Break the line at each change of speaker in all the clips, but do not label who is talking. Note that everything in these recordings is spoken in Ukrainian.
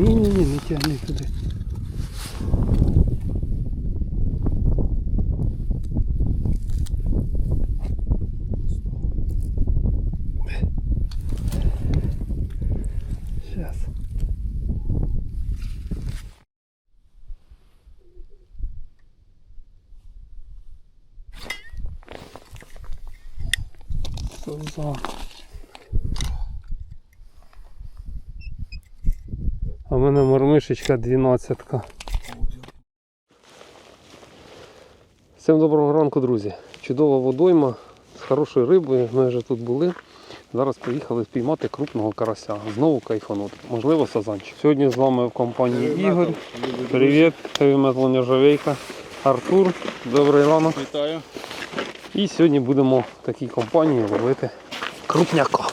Ні-ні-ні, не тягни туди. Сейчас. Сазан. А в мене мормишечка 12. Всім доброго ранку, друзі. Чудова водойма з хорошою рибою. Ми вже тут були. Зараз приїхали спіймати крупного карася. Знову кайфанути. Можливо, сазанчик. Сьогодні з вами в компанії Ігор. Привіт, Heavy Metal Нержавейка. Артур, добрий ранок.
Вітаю.
І сьогодні будемо в такій компанії ловити крупняка.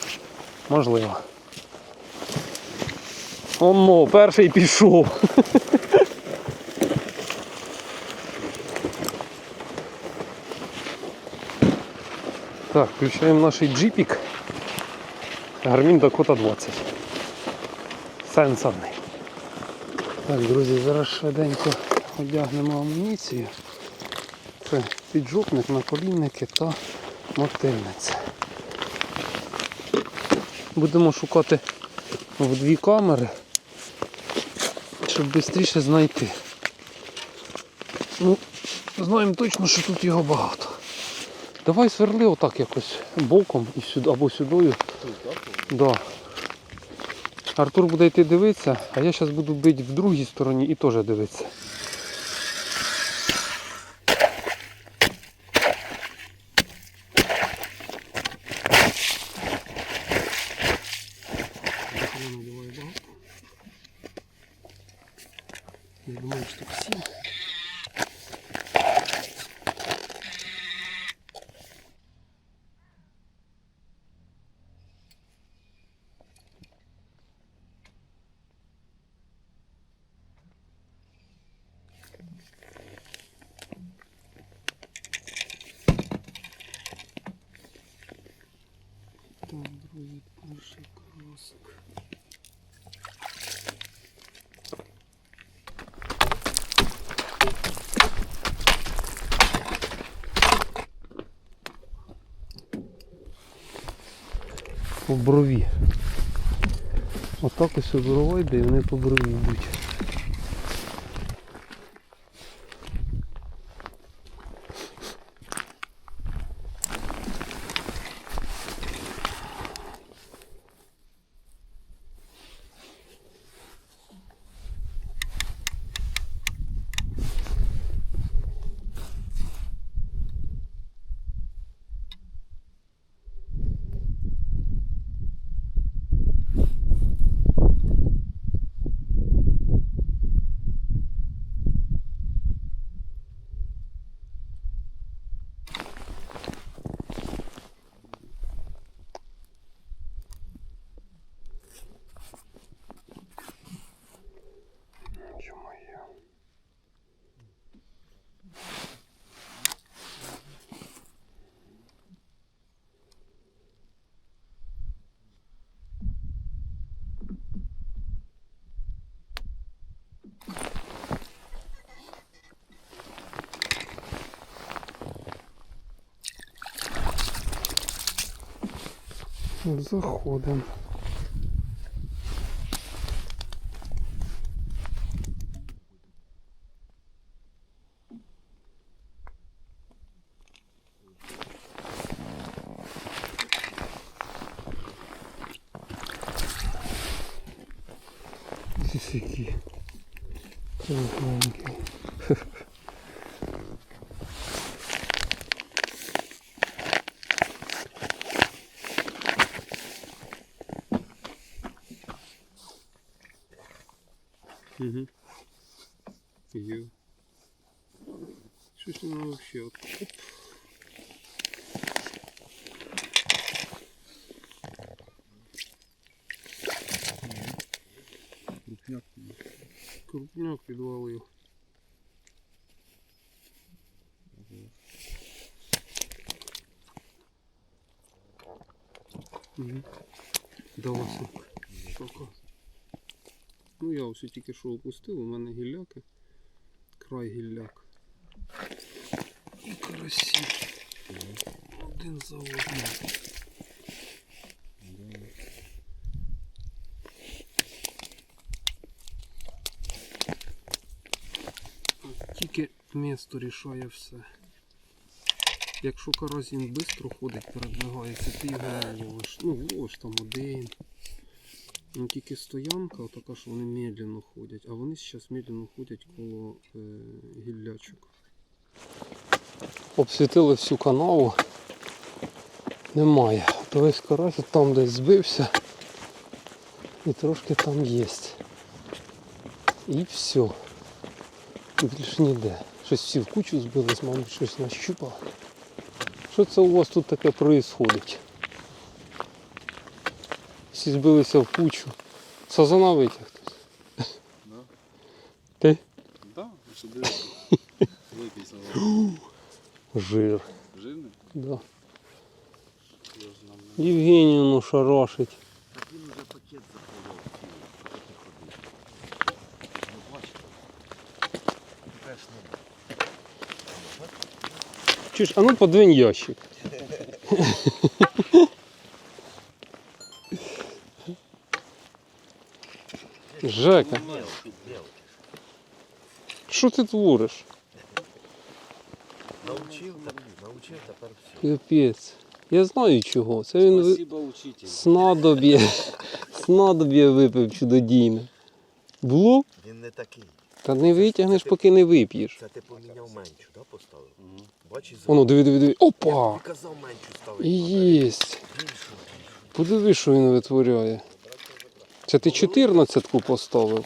Можливо. Оно, перший пішов. Так, включаємо наш джипік. Гармін Dakota 20. Сенсорний. Так, друзі, зараз швиденько одягнемо амуніцію. Це піджопник, наколінники та мотильниця. Будемо шукати в дві камери, щоб швидше знайти. Ну, знаємо точно, що тут його багато. Давай сверли отак якось боком і сюди, або сюдою. Да. Артур буде йти дивитися, а я зараз буду бити в другій стороні і теж дивитися. По брові. Отак ось бровой йде і вони по брові йдуть. Заходим. Сисяки. Кругленький.
Угу. Є. Щось воно вообще от. Оп. Крупняк. Крупняк підвалив. Угу. Дала сука. Сука. Ну я ось тільки що опустив, у мене гілляки. Край гілляк. І карасі. Один за одним. Тільки місто рішає все. Якщо карась швидко ходить, передвигається, ти його ловиш. Ну, ловиш там один. Ну, тільки стоянка, така, що вони медленно ходять, а вони зараз медленно ходять коло е, гіллячок.
Обсвітили всю канаву. Немає. То весь карась там десь збився. І трошки там є. І все. Більш ніде. Щось всі в кучу збились, мабуть, щось нащупали. Що це у вас тут таке происходить? Всі збилися в кучу. Сазана витяг хтось.
Да?
Ти?
Да, сюди великий салат.
Жир.
Жирний?
Да. Євгенівну шарашить.
Так він пакет.
Чи ж, а ну подвинь ящик. Жека, що ти твориш?
Научив, так, научив, тепер все.
Капець. Я знаю чого. Це він
Спасибо, учитель.
снадоб'є. Снадоб'є випив чудодійне. Було?
Він не такий.
Та не витягнеш, поки не вип'єш.
Це ти поміняв меншу, да, поставив? Бачиш,
Воно, диви, диви, диви. Опа!
тобі казав меншу ставити.
І єсть. Подиви, що він витворяє. Це ти 14-ку поставив.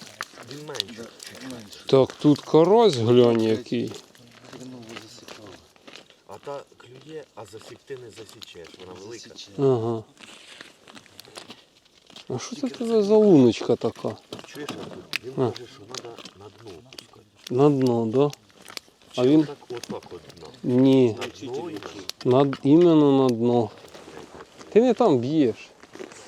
Він.
Менше.
Так, тут карась глянь який.
А та клює, а засікти не засічеш. Вона велика.
Ага. А що це тебе за луночка така?
Чуєш, Він
А.
каже, що треба на дно опускати.
На дно, да? А він-
отак от дно.
Ні,
На дно і
на, іменно на дно. Ти не там б'єш.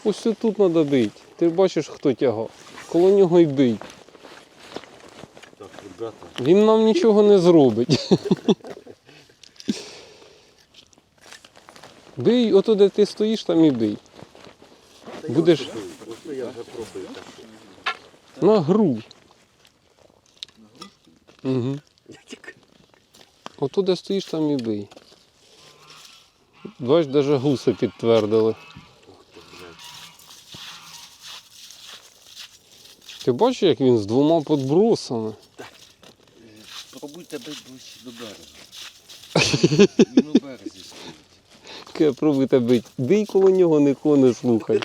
Ось тут треба бити. Ти бачиш, хто тягав. Коло нього й бий.
Так, ребята.
Він нам нічого не зробить. Бий, ото де ти стоїш, там і бий. Будеш-. На гру. Угу. Ото де стоїш, там і бий. Бач, навіть гуси підтвердили.
Ти
бачиш, як він з двома подбросами?
Пробуйте бити ближче до берега. Він у березі стоїть.
Пробуйте бить. Коло нього, нікого не слухай.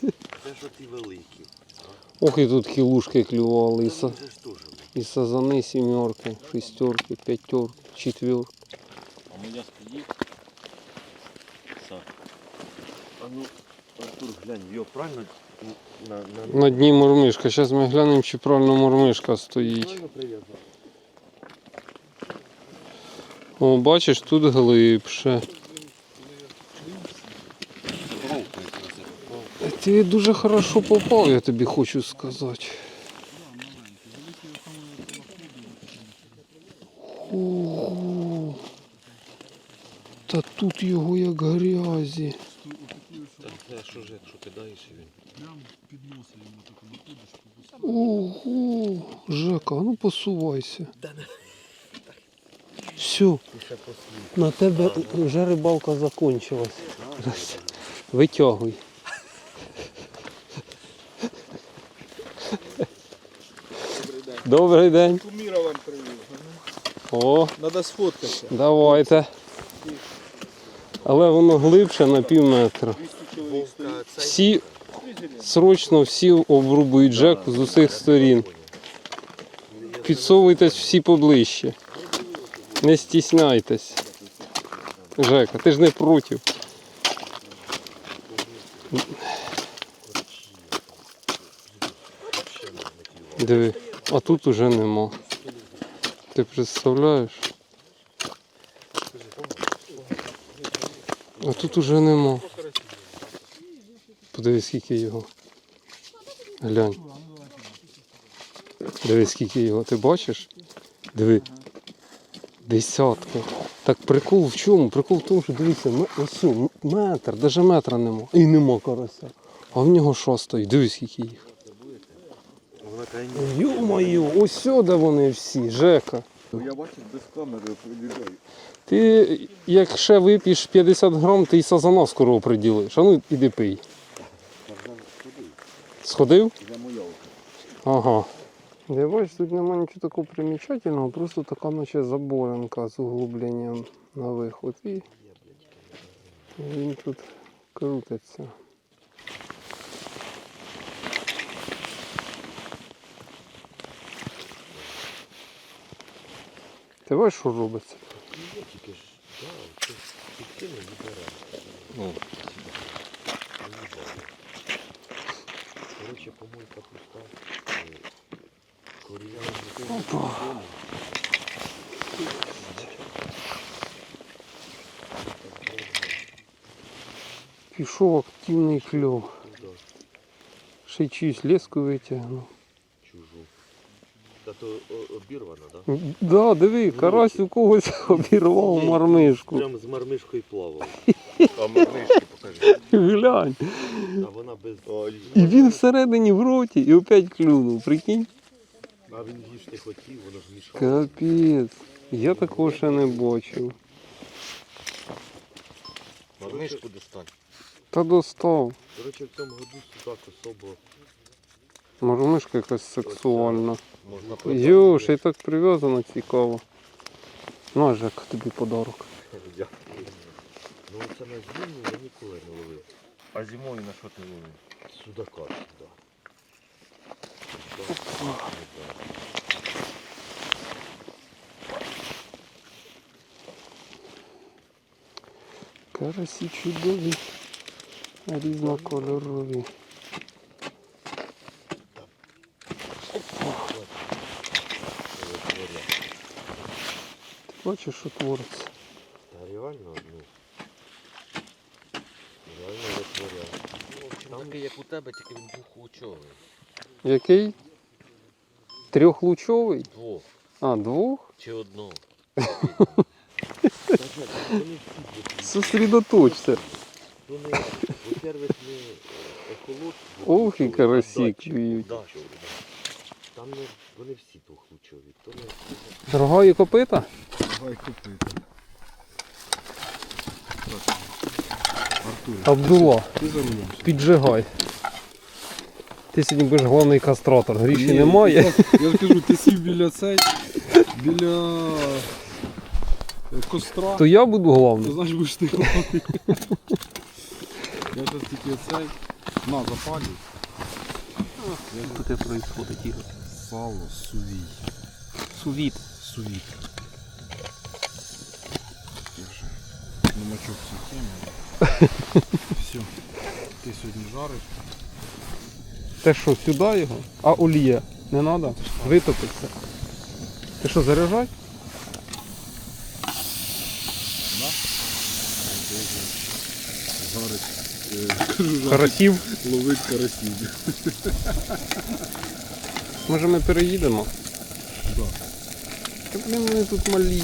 Це ж оті великі.
Ох, і тут хілушки клювали. І,
великий.
сазани сімерки, шістерки, п'ятерки, четверки.
А моя стоїть.
А ну, Артур, глянь, його правильно на, на,
На дні мормишка. Зараз ми глянемо, чи правильно мормишка стоїть. О, бачиш, тут глибше. Ти дуже хорошо попав, я тобі хочу сказати. Ого. Та тут його як грязі.
Це що ж, якщо кидаєш і він.
Ого, Жека, а ну посувайся.
Да не.
Все,
Ти ще послухай.
на тебе вже рибалка закончилась. Витягуй. Добрий день.
Куміра вам привів.
О,
Треба сфоткатися.
давайте. Але воно глибше на пів метра.
200 чоловік стоїть.
Вовка, цей.
Всі срочно всі обрубують джеку з усіх сторін. Підсовуйтесь всі поближче. Не стісняйтесь. Жека, ти ж не проти. Диви, а тут уже нема. Ти представляєш? А тут уже нема. Подивись, скільки його. Глянь. Диви, скільки його, ти бачиш? Диви. Десятка. Так прикол в чому? Прикол в тому, що дивіться, ось метр, навіть метра нема. І нема карася. А в нього що? Дивись, скільки їх. Ю-мою, ось сюди вони всі, Жека.
я бачу без камери прибігаю.
Ти, як ще вип'єш 50 грам, ти і сазана скоро оприділиш. А ну іди пий. Сходив? Ага. Я бачу, тут немає нічого такого примічательного, просто така наче заборенка з углубленням на виход. І він тут крутиться. Ти бачиш, що робиться?
Тільки ж, так, це Ну,
Коротше, помойка пуста. Коріян
Опа. Пішов активний кльов. Ще й чиюсь леску витягнув.
То о- обірвана, так?
Да, диви, карась у когось обірвав мармишку.
Прямо з мармишкою плавав.
а мишки покажи.
Глянь.
А вона без.
І він всередині в роті і опять клюнув, прикинь.
А він їж не хотів, воно ж мішало.
Капець. Я такого ще не бачив.
Мармишку достань.
Та достав.
Коротше, в цьому году судак особо
Мармишка якась сексуальна.
Можна продати.
Йо, ще й так прив'язано цікаво. На, Жек, тобі подарок.
Дякую. Ну це на зиму я ніколи не ловив.
А зимою на що ти ловив?
Судака сюди.
Карасі чудові. Різнокольорові. Ти бачиш, що твориться?
Та реально, ну. Реально витворяв. Ну, в такий, як у тебе, тільки він двохлучовий.
Який? Трьохлучовий?
Двох.
А, двох?
Чи одного.
Сосредоточся.
Ну, не, во-первых, не ехолот.
Ох, і карасі клюють.
Там не, вони всі двохлучові. То не,
Дорогої копита?
Давай купити. Ти за мною.
піджигай. Ти сьогодні будеш головний кастратор. Гріші немає.
Я ж кажу, ти сів біля цей, біля е, костра,
То я буду
то
головний.
значить будеш ти головний. Я зараз тільки цей. На, запалюй.
Що це відбувається, Ігор?
Сало, сувій.
Сувіт.
Сувіт. Намочок всю тему. Все. Ти сьогодні жариш.
Те що, сюди його? А олія? Не треба? Витопиться. Ти що, заряджай?
Жарить. е, жарить.
Карасів.
Ловить карасів.
Може ми переїдемо?
Да.
Та блін, вони тут малі.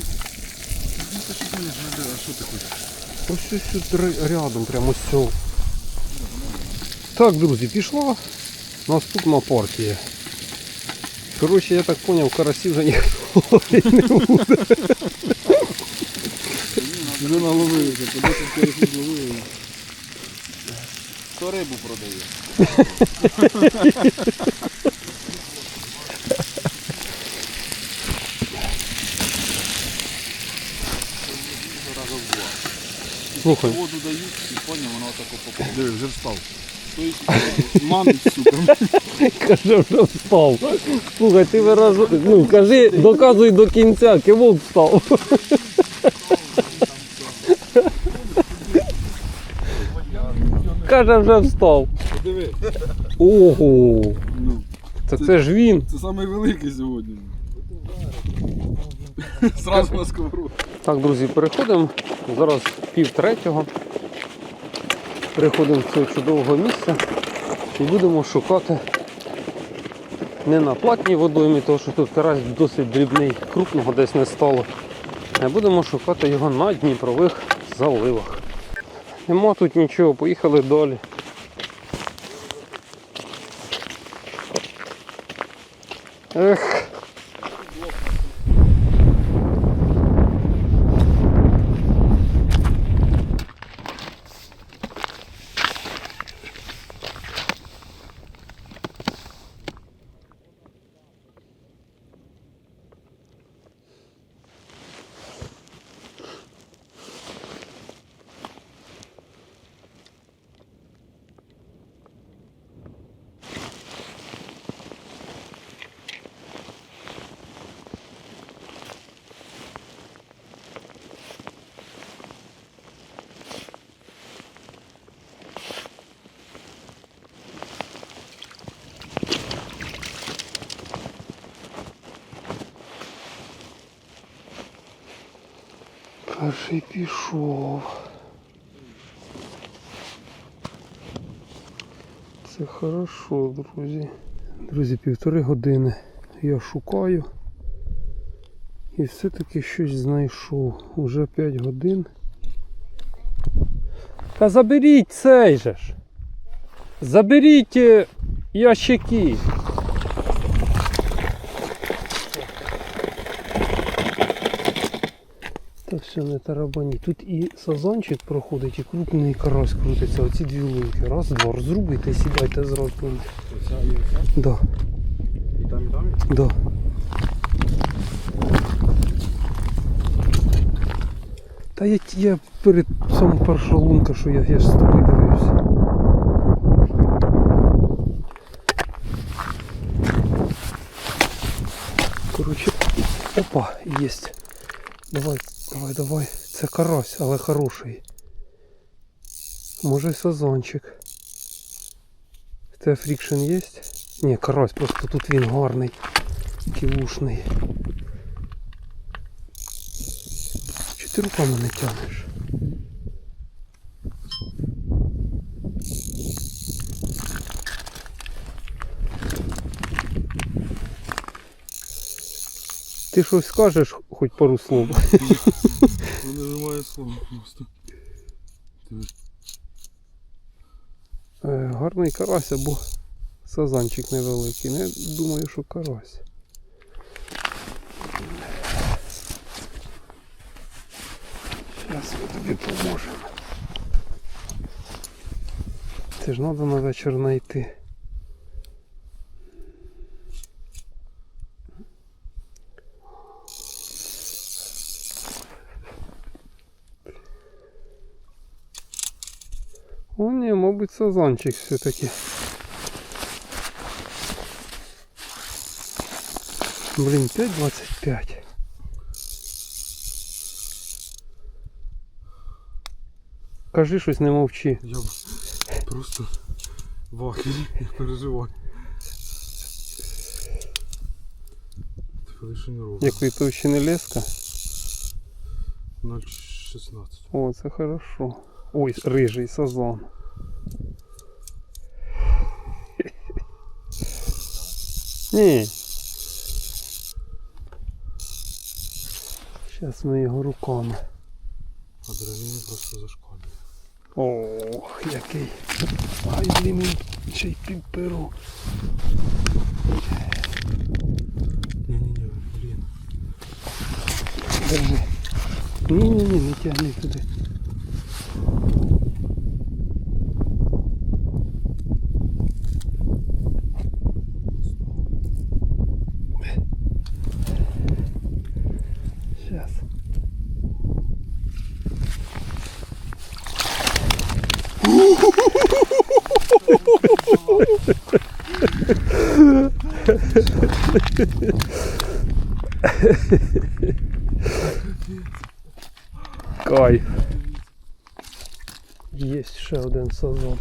Ну, щось мене знайде, а що ти хочеш?
Ось ось тут ри- рядом, прямо ось цього. Так, друзі, пішла наступна партія. Коротше, я так зрозумів, карасів вже ніхто ловити не буде.
Вже наловилися, по 10 карасів зловили.
Хто рибу продає?
Слухай,
Воду дають і поняв, воно отако попало. Диви, вже встав. Тобто манить, сука.
каже, вже встав. Слухай, ти вираз... ну, кажи, доказуй до кінця, кивок встав. Каже, вже встав.
Диви.
Ого!
Ну,
Так це ж він.
це самий великий сьогодні. Сразу на сковородку.
Так, друзі, переходимо. Зараз пів третього. Переходимо з цього чудового місця і будемо шукати Не на платній водоймі, тому що тут карась досить дрібний, крупного десь не стало. А будемо шукати його на Дніпрових заливах. Нема тут нічого, поїхали далі. Ех. Перший пішов. Це хорошо, друзі. Друзі, півтори години я шукаю. І все-таки щось знайшов. Уже 5 годин. Та заберіть цей же ж. Заберіть е, ящики. Та все не тарабані. Тут і сазанчик проходить, і крупний карась крутиться. Оці дві лунки. Раз, два, розрубуйте, сідайте зразу.
Оця і оця?
Да,
І там, і там?
да. Та я, я перед самим перша лунка, що я, я ж з тобою дивився. Коротше, опа, єсть. Давай, давай, давай. Це карась, але хороший. Може й сазончик. Це фрікшн є? Ні, карась, просто тут він гарний. Кілушний. Чи ти руками не тягнеш? Ти щось скажеш, хоч пару слов.
Ну немає слова просто.
Е, гарний карась або сазанчик невеликий. Я думаю, що карась. Зараз ми тобі поможемо. Це ж треба на вечір знайти. О, ні, мабуть, сазанчик все-таки. Блін, 5.25. Кажи щось, не мовчи.
Я просто в ахері, не переживай.
Якої товщини леска.
0,16.
О, це хорошо. Ой, рижий сазан. Ні. Зараз ми його руками.
Адреналін просто зашкалює.
Ох, який. Ай, блін, він ще й під перу.
Ні-ні-ні, блін.
Держи. Ні-ні-ні, не тягни туди. Кайф. Є ще один сазон.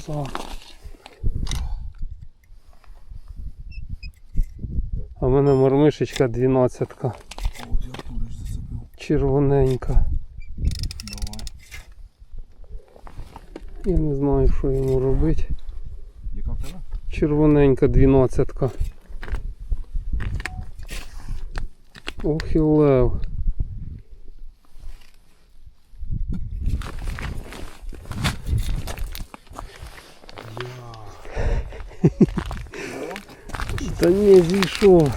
Сазан. А в мене мормишечка 12
От я Артурич зацепив.
червоненька.
Давай.
Я не знаю, що йому робити.
Яка в тебе?
Червоненька 12. Ох і лев. Та ні, зійшов.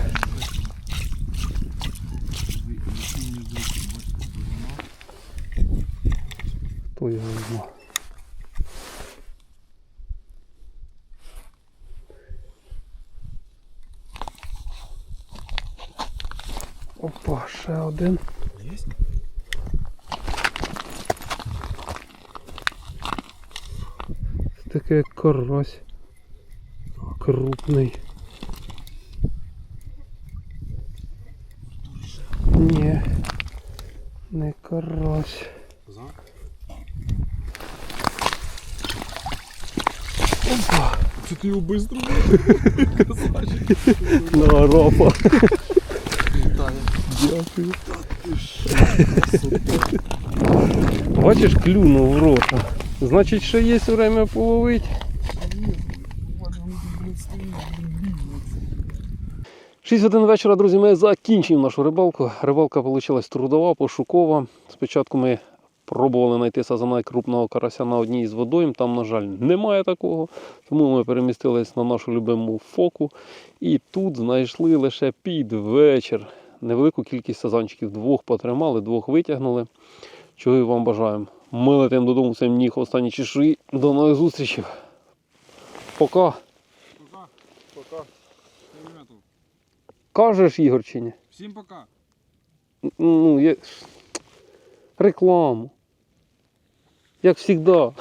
Хто його знає? Опа, ще один.
Єсть?
Таке як карась. Крупний. Ні. Не карась. Опа!
Це ти його бистро Красавчик.
На ропа. Дякую. Бачиш, клюнув в рота. Значить, ще є время половити. 6 годин вечора, друзі, ми закінчуємо нашу рибалку. Рибалка вийшла трудова, пошукова. Спочатку ми пробували знайти сазана крупного карася на одній із водойм. Там, на жаль, немає такого. Тому ми перемістились на нашу любиму фоку. І тут знайшли лише під вечір. Невелику кількість сазанчиків. Двох потримали, двох витягнули. Чого і вам бажаємо. Ми летимо додому, всім ніг останні чешуї. До нових зустрічей.
Пока. Пока. Ребята,
Кажеш, Ігор, чи ні?
Всім пока.
Ну, є... рекламу. Як завжди.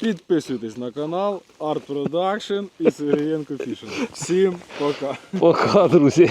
Підписуйтесь на канал Art Production і Сергієнко Fishing. Всім пока.
Пока, друзі.